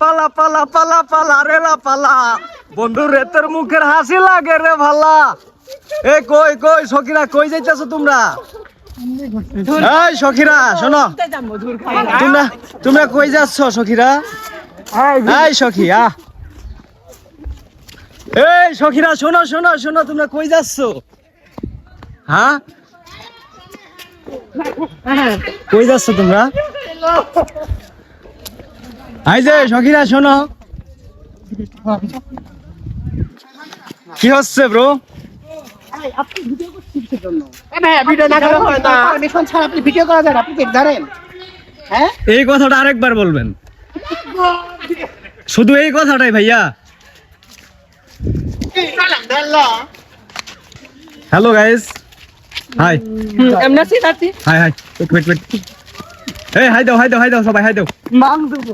পালা পালা পালা পালা রে লা পালা বন্ধু রে, তোর মুখের হাসি লাগে রে ভালা। এ কই কই, সখিরা, কই যাইতাছো তোমরা? এই সখিরা, শোনো। তোমরা তোমরা কই যাচ্ছ সখিরা? এই সখী আ এই সখিরা, শোনো শোনো শোনো, তোমরা কই যাচ্ছ? হ্যাঁ? কই যাচ্ছ তোমরা? এই যে সখিরা শোনো। কি হচ্ছে ব্রো ভিডিও না করা হয় না পারমিশন ছাড়া আপনি ভিডিও করা যায় আপনি কি জানেন হ্যাঁ এই কথাটা আরেকবার বলবেন। শুধু এই কথাটাই ভাইয়া। হ্যালো গাইস হাই এমনি সিনাতি hi hi wait wait wait এই হাই দাও হাই দাও হাই দাও সবাই হাই দাও মাং দেবো